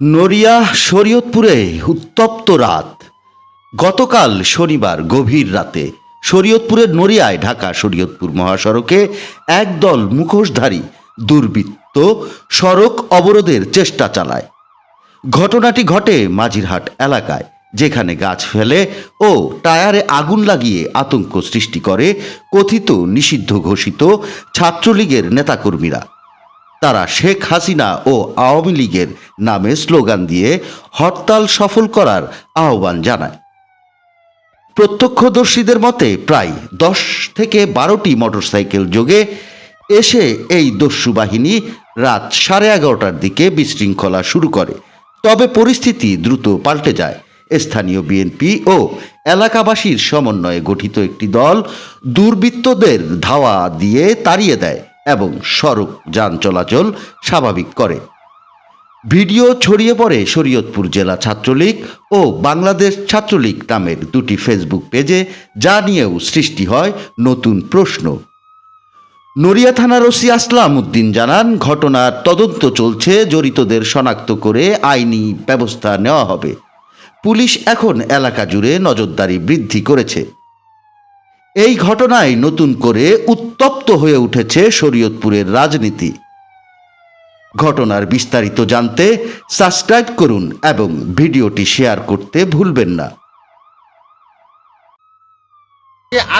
নড়িয়া শরীয়তপুরে উত্তপ্ত রাত। গতকাল শনিবার গভীর রাতে শরীয়তপুরের নড়িয়ায় ঢাকা শরীয়তপুর মহাসড়কে একদল মুখোশধারী দুর্বৃত্ত সড়ক অবরোধের চেষ্টা চালায়। ঘটনাটি ঘটে মাঝিরহাট এলাকায়, যেখানে গাছ ফেলে ও টায়ারে আগুন লাগিয়ে আতঙ্ক সৃষ্টি করে কথিত নিষিদ্ধ ঘোষিত ছাত্রলীগের নেতাকর্মীরা। তারা শেখ হাসিনা ও আওয়ামী লীগের নামে স্লোগান দিয়ে হরতাল সফল করার আহ্বান জানায়। প্রত্যক্ষদর্শীদের মতে, প্রায় দশ থেকে বারোটি মোটরসাইকেল যোগে এসে এই দস্যু বাহিনী রাত সাড়ে এগারোটার দিকে বিশৃঙ্খলা শুরু করে। তবে পরিস্থিতি দ্রুত পাল্টে যায়। স্থানীয় বিএনপি ও এলাকাবাসীর সমন্বয়ে গঠিত একটি দল দুর্বৃত্তদের ধাওয়া দিয়ে তাড়িয়ে দেয়। এবং সড়ক যান চলাচল স্বাভাবিক করে। ভিডিও ছড়িয়ে পড়ে শরীয়তপুর জেলা ছাত্রলীগ ও বাংলাদেশ ছাত্রলীগ নামের দুটি ফেসবুক পেজে, যা নিয়েও সৃষ্টি হয় নতুন প্রশ্ন। নড়িয়া থানার ওসি আসলাম উদ্দিন জানান, ঘটনার তদন্ত চলছে, জড়িতদের শনাক্ত করে আইনি ব্যবস্থা নেওয়া হবে। পুলিশ এখন এলাকা জুড়ে নজরদারি বৃদ্ধি করেছে। এই ঘটনায় নতুন করে উত্তপ্ত হয়ে উঠেছে শরীয়তপুরের রাজনীতি। ঘটনার বিস্তারিত জানতে সাবস্ক্রাইব করুন এবং ভিডিওটি শেয়ার করতে ভুলবেন না।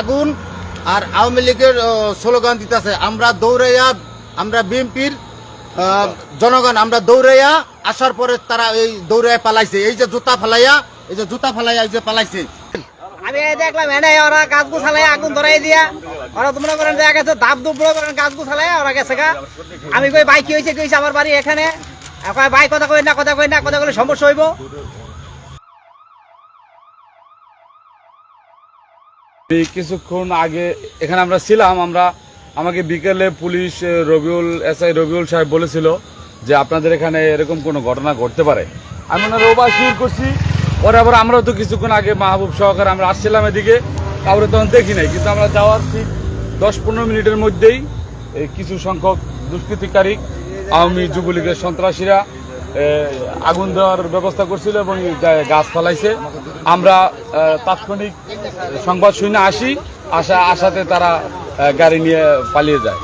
আগুন আর আওয়ামী লীগের স্লোগান দিতেছে, আমরা দৌড়াইয়া, আমরা বিএনপির জনগণ, আমরা দৌড়াইয়া, আসার পরে তারা এই দৌড়াইয়া পালাইছে। এই যে জুতা ফালাইয়া, এই যে জুতা ফালাইয়া এই যে পালাইছে। আমি এই দেখলাম, এনে ওরা গাছ গুছালাই আগুন ধরাই দিয়া। ওরা তোমরা করেন দেখা গেছে ধাপ দুপুরে করেন গাছ গুছালাই ওরা গেছে গা। আমি কই বাইক হয়েছে কি হয়েছে আমার বাড়ি এখানে? ভাই, কথা কই না, কথা কই না, কথা কইলে সমস্যা হইব। কিছুক্ষণ আগে এখানে আমরা ছিলাম, আমরা, আমাকে বিকেলে police Rabiul S I Rabiul সাহেব বলেছিল যে আপনাদের এখানে এরকম কোনো ঘটনা ঘটতে পারে। আমি ওনার ওবার শুরু করছি। পরে আবার আমরাও তো কিছুক্ষণ আগে মাহবুব সহকারে আমরা আসছিলাম এদিকে কাউরে তখন দেখি নাই। কিন্তু আমরা যাওয়ার ঠিক দশ পনেরো মিনিটের মধ্যেই কিছু সংখ্যক দুষ্কৃতিকারী, আওয়ামী যুবলীগের সন্ত্রাসীরা আগুন দেওয়ার ব্যবস্থা করছিল এবং গাছ ফলাইছে। আমরা তাৎক্ষণিক সংবাদ শুনে আসি, আসা, আসাতে তারা গাড়ি নিয়ে পালিয়ে যায়।